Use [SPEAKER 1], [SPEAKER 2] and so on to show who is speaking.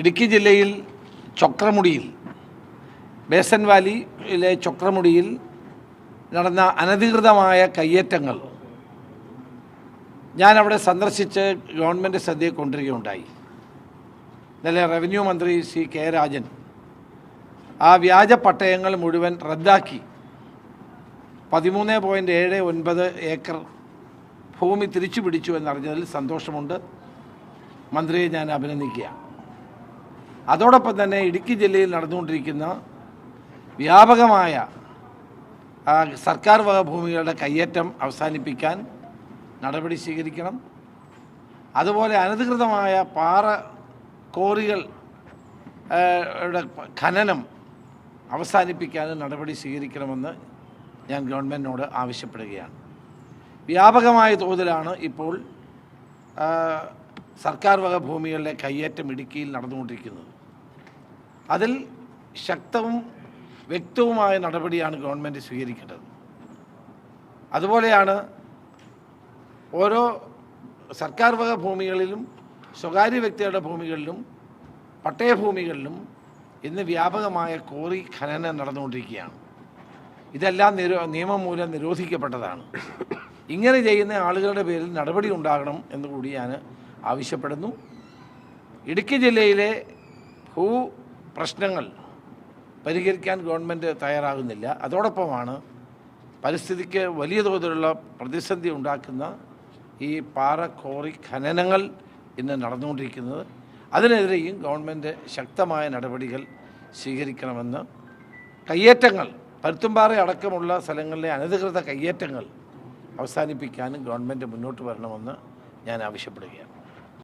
[SPEAKER 1] ഇടുക്കി ജില്ലയിൽ ചൊക്രമുടിയിൽ ബേസൻ വാലിയിലെ ചൊക്രമുടിയിൽ നടന്ന അനധികൃതമായ കയ്യേറ്റങ്ങൾ ഞാൻ അവിടെ സന്ദർശിച്ച് ഗവൺമെന്റ് ശ്രദ്ധയെ കൊണ്ടുവരികയുണ്ടായി ഇന്നലെ റവന്യൂ മന്ത്രി സി കെ രാജൻ ആ വ്യാജ പട്ടയങ്ങൾ മുഴുവൻ റദ്ദാക്കി. പതിമൂന്ന് പോയിന്റ് ഏഴ് ഒൻപത് ഏക്കർ ഭൂമി തിരിച്ചു പിടിച്ചു എന്നറിഞ്ഞതിൽ സന്തോഷമുണ്ട്. മന്ത്രിയെ ഞാൻ അഭിനന്ദിക്കുകയാണ്. അതോടൊപ്പം തന്നെ ഇടുക്കി ജില്ലയിൽ നടന്നുകൊണ്ടിരിക്കുന്ന വ്യാപകമായ സർക്കാർ വക ഭൂമികളുടെ കയ്യേറ്റം അവസാനിപ്പിക്കാൻ നടപടി സ്വീകരിക്കണം. അതുപോലെ അനധികൃതമായ പാറ കോറികൾ ഖനനം അവസാനിപ്പിക്കാനും നടപടി സ്വീകരിക്കണമെന്ന് ഞാൻ ഗവൺമെന്റിനോട് ആവശ്യപ്പെടുകയാണ്. വ്യാപകമായ തോതിലാണ് ഇപ്പോൾ സർക്കാർ വക ഭൂമികളിലെ കയ്യേറ്റം ഇടുക്കിയിൽ നടന്നുകൊണ്ടിരിക്കുന്നത്. അതിൽ ശക്തവും വ്യക്തവുമായ നടപടിയാണ് ഗവൺമെന്റ് സ്വീകരിക്കേണ്ടത്. അതുപോലെയാണ് ഓരോ സർക്കാർ വക ഭൂമികളിലും സ്വകാര്യ വ്യക്തികളുടെ ഭൂമികളിലും പട്ടയഭൂമികളിലും ഇന്ന് വ്യാപകമായ കോറി ഖനനം നടന്നുകൊണ്ടിരിക്കുകയാണ്. ഇതെല്ലാം നിരോ നിയമം മൂലം നിരോധിക്കപ്പെട്ടതാണ്. ഇങ്ങനെ ചെയ്യുന്ന ആളുകളുടെ പേരിൽ നടപടി ഉണ്ടാകണം എന്ന് കൂടി ഞാൻ ആവശ്യപ്പെടുന്നു. ഇടുക്കി ജില്ലയിലെ ഭൂ പ്രശ്നങ്ങൾ പരിഹരിക്കാൻ ഗവൺമെന്റ് തയ്യാറാകുന്നില്ല. അതോടൊപ്പമാണ് പരിസ്ഥിതിക്ക് വലിയ തോതിലുള്ള പ്രതിസന്ധി ഉണ്ടാക്കുന്ന ഈ പാറ കോറി ഖനനങ്ങൾ ഇന്ന് നടന്നുകൊണ്ടിരിക്കുന്നത്. അതിനെതിരെയും ഗവൺമെന്റ് ശക്തമായ നടപടികൾ സ്വീകരിക്കണമെന്ന് കയ്യേറ്റങ്ങൾ പരുത്തുംപാറ അടക്കമുള്ള സ്ഥലങ്ങളിലെ അനധികൃത കയ്യേറ്റങ്ങൾ അവസാനിപ്പിക്കാനും ഗവൺമെന്റ് മുന്നോട്ട് വരണമെന്ന് ഞാൻ ആവശ്യപ്പെടുകയാണ്.